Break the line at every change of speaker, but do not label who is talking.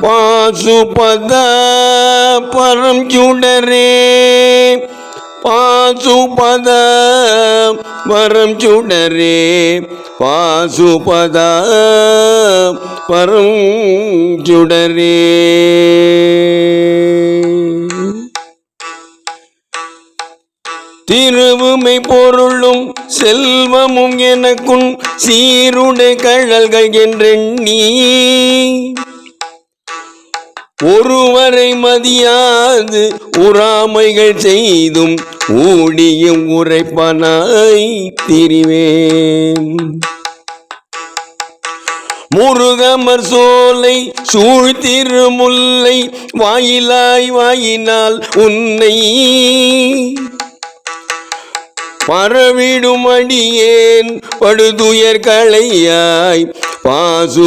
பாசுபத பரம் சுடரே. பாசுபத பரம் சுடரே. பாசுபத பரம் சுடரே. திருவுமை பொருளும் செல்வமும் எனக்கும் சீருடை கழல்கள் என்றெண்ணி. ஒருவரை மதியாது உறாமைகள் செய்தும் ஊடியும் உரைப்பனாய் திரிவேன். முருகமர் சோலை சூழ்த்திருமுல்லை வாயிலாய் வாயினால் உன்னை பரவிடும் அடியேன் படுதுயர் களையாய் பாசு